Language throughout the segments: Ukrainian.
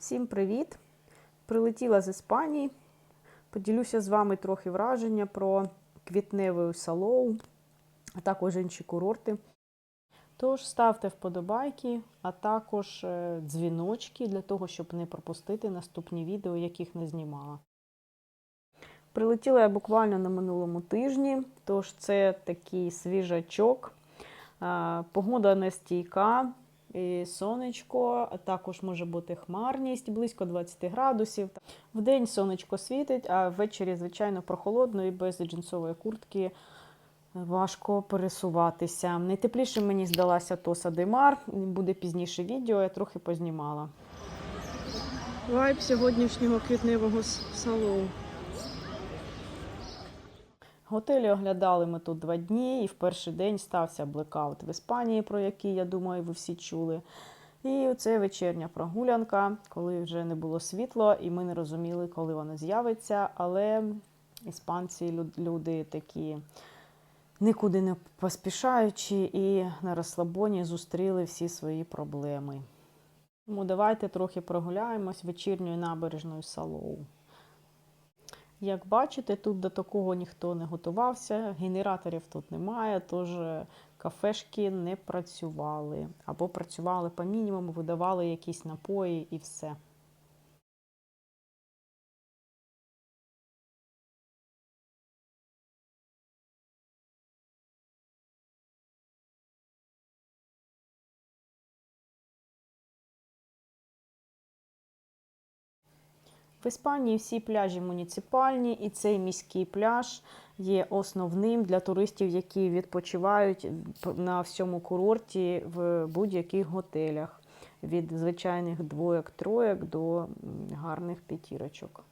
Всім привіт! Прилетіла з Іспанії. Поділюся з вами трохи враження про квітневий салоу, а також інші курорти. Тож ставте вподобайки, а також е, дзвіночки для того, щоб не пропустити наступні відео, яких не знімала. Прилетіла я буквально на минулому тижні, тож це такий свіжачок. Е, Погода нестійка, і сонечко, а також може бути хмарність близько 20 градусів. Вдень сонечко світить, а ввечері, звичайно, прохолодно і без джинсової куртки важко пересуватися. Найтепліше мені здалася Тоса Демар. Буде пізніше відео, я трохи познімала. Вайб сьогоднішнього квітневого салону. Готелі оглядали ми тут два дні, і в перший день стався блекаут в Іспанії, про який, я думаю, ви всі чули. І оце вечірня прогулянка, коли вже не було світла, і ми не розуміли, коли воно з'явиться. Але іспанці люди такі нікуди не поспішаючи і на розслабоні зустріли всі свої проблеми. Тому давайте трохи прогуляємось вечірньою набережною Салоу. Як бачите, тут до такого ніхто не готувався, генераторів тут немає, тож кафешки не працювали. Або працювали по мінімуму, видавали якісь напої і все. В Іспанії всі пляжі муніципальні, і цей міський пляж є основним для туристів, які відпочивають на всьому курорті в будь-яких готелях. Від звичайних двоєк-троєк до гарних п'ятірочок.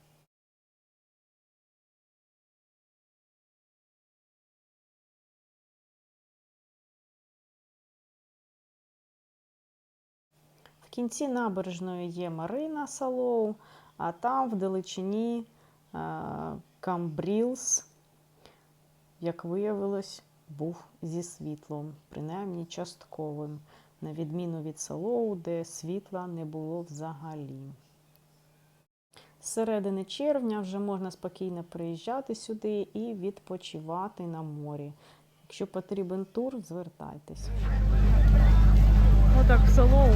В кінці набережної є Марина Салоу, а там в далечині е, Камбрілс, як виявилось, був зі світлом, принаймні частковим, на відміну від Салоу, де світла не було взагалі. З середини червня вже можна спокійно приїжджати сюди і відпочивати на морі. Якщо потрібен тур, звертайтесь. Отак в Салоу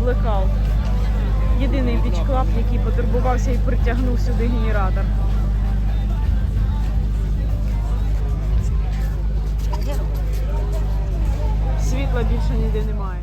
блекаут. Єдиний біч-клаб, який потурбувався і притягнув сюди генератор. Світла більше ніде немає.